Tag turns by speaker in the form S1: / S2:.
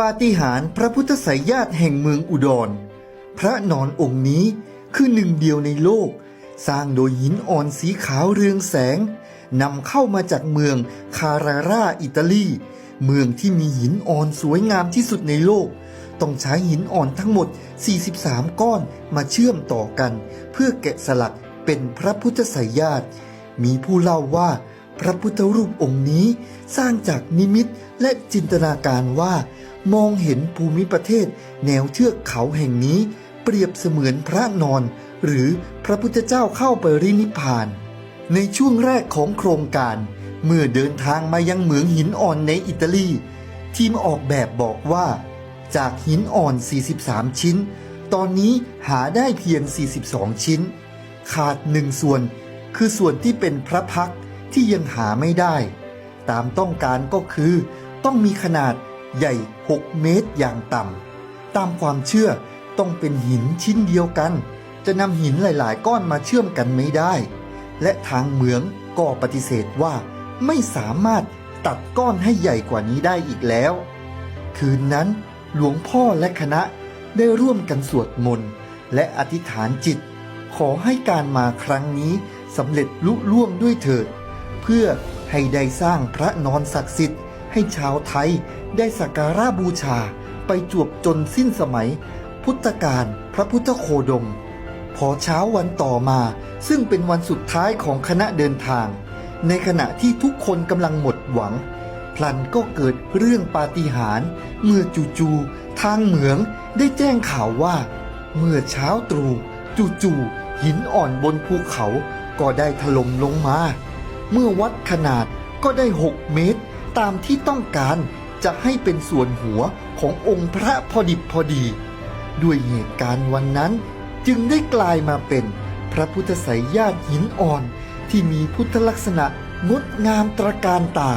S1: ปาฏิหาริย์พระพุทธไสยญาติแห่งเมืองอุดร พระนอนองค์นี้คือหนึ่งเดียวในโลก สร้างโดยหินอ่อนสีขาวเรืองแสงนำเข้ามาจากเมืองคาราราอิตาลี เมืองที่มีหินอ่อนสวยงามที่สุดในโลก ต้องใช้หินอ่อนทั้งหมด 43 ก้อนมาเชื่อมต่อกัน เพื่อแกะสลักเป็นพระพุทธไสยญาติ มีผู้เล่าว่า พระพุทธรูปองค์นี้สร้างจากนิมิตและจินตนาการว่า มองเห็นภูมิประเทศ แนวเทือกเขาแห่งนี้ เปรียบเสมือนพระนอน หรือพระพุทธเจ้าเข้าไปรินิพาน ในช่วงแรกของโครงการ เมื่อเดินทางมายังเหมืองหินอ่อนในอิตาลี ทีมออกแบบบอกว่า จากหินอ่อน 43 ชิ้น ตอนนี้หาได้เพียง 42 ชิ้น ขาดหนึ่งส่วน คือส่วนที่เป็นพระพักตร ที่ยังหาไม่ได้ ตามต้องการก็คือต้องมีขนาดใหญ่ 6 เมตรอย่างต่ำตามความเชื่อต้องเป็นหินชิ้นเดียวกัน จะนำหินหลาย ๆ ก้อนมาเชื่อมกันไม่ได้ และทางเหมืองก็ปฏิเสธว่าไม่สามารถตัดก้อนให้ใหญ่กว่านี้ได้อีกแล้ว คืนนั้นหลวงพ่อและคณะได้ร่วมกันสวดมนต์และอธิษฐานจิต ขอให้การมาครั้งนี้สำเร็จลุล่วงด้วยเถิด เพื่อให้ได้สร้างพระนอนศักดิ์สิทธิ์ ให้ชาวไทยได้สักการะบูชาไปจวบจนสิ้นสมัย พุทธกาลพระพุทธโคดม พอเช้าวันต่อมา ซึ่งเป็นวันสุดท้ายของคณะเดินทาง ในขณะที่ทุกคนกำลังหมดหวัง พลันก็เกิดเรื่องปาฏิหาริย์เมื่อจู่ๆทางเหมืองได้แจ้งข่าวว่า เมื่อเช้าตรู่จู่ๆหินอ่อนบนภูเขาก็ได้ถล่มลงมา เมื่อวัดขนาดก็ได้ 6 เมตร ตามที่ต้องการจะให้เป็นส่วนหัวขององค์พระพอดิบพอดี ด้วยเหตุการณ์วันนั้นจึงได้กลายมาเป็นพระพุทธไสยญาติหินอ่อนที่มีพุทธลักษณะงดงามตระการตา